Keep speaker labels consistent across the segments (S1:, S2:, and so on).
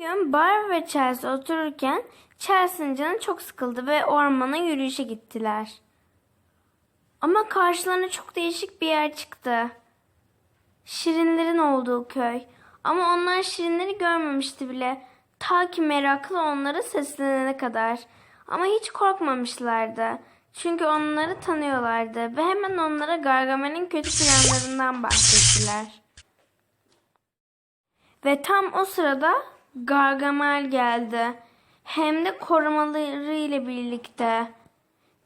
S1: Gün Barbie ve Chelsea otururken Chelsea'nin canı çok sıkıldı ve ormana yürüyüşe gittiler. Ama karşılarına çok değişik bir yer çıktı. Şirinlerin olduğu köy. Ama onlar şirinleri görmemişti bile. Ta ki meraklı onlara seslenene kadar. Ama hiç korkmamışlardı. Çünkü onları tanıyorlardı ve hemen onlara Gargamel'in kötü planlarından bahsettiler. Ve tam o sırada Gargamel geldi. Hem de korumaları ile birlikte.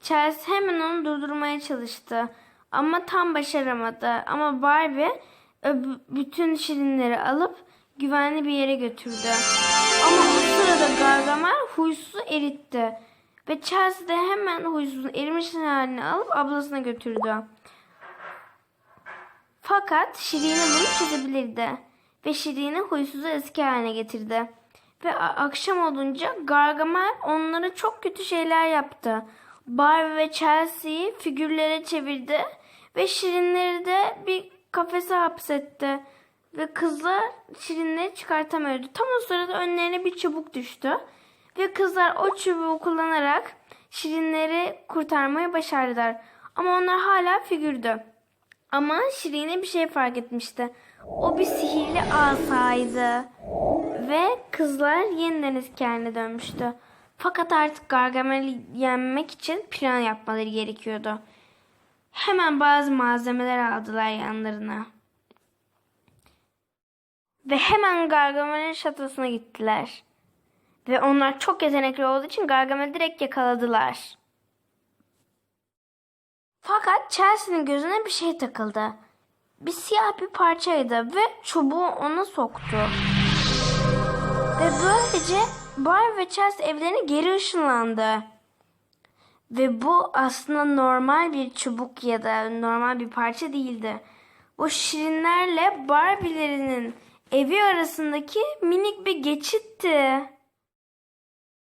S1: Chelsea hemen onu durdurmaya çalıştı. Ama tam başaramadı. Ama Barbie bütün şirinleri alıp güvenli bir yere götürdü. Ama o sırada Gargamel huysuzu eritti. Ve Chelsea de hemen huysuzun erimiş halini alıp ablasına götürdü. Fakat Şirin'e bunu çözebilirdi. Ve Şirin'i huysuzu eski haline getirdi. Ve akşam olunca Gargamel onlara çok kötü şeyler yaptı. Barbie ve Chelsea'yi figürlere çevirdi. Ve Şirinleri de bir kafese hapsetti. Ve kızlar Şirinleri çıkartamıyordu. Tam o sırada önlerine bir çubuk düştü. Ve kızlar o çubuğu kullanarak Şirinleri kurtarmayı başardılar. Ama onlar hala figürdü. Ama Şirin'e bir şey fark etmişti. O bir sihirli asaydı. Ve kızlar yeniden eski dönmüştü. Fakat artık Gargamel'i yenmek için plan yapmaları gerekiyordu. Hemen bazı malzemeler aldılar yanlarına. Ve hemen Gargamel'in şatosuna gittiler. Ve onlar çok yetenekli olduğu için Gargamel'i direkt yakaladılar. Fakat Chelsea'nin gözüne bir şey takıldı. Bir siyah bir parçaydı ve çubuğu ona soktu. Ve böylece Barbie ve Chelsea evlerine geri ışınlandı. Ve bu aslında normal bir çubuk ya da normal bir parça değildi. Bu şirinlerle Barbie'lerinin evi arasındaki minik bir geçitti.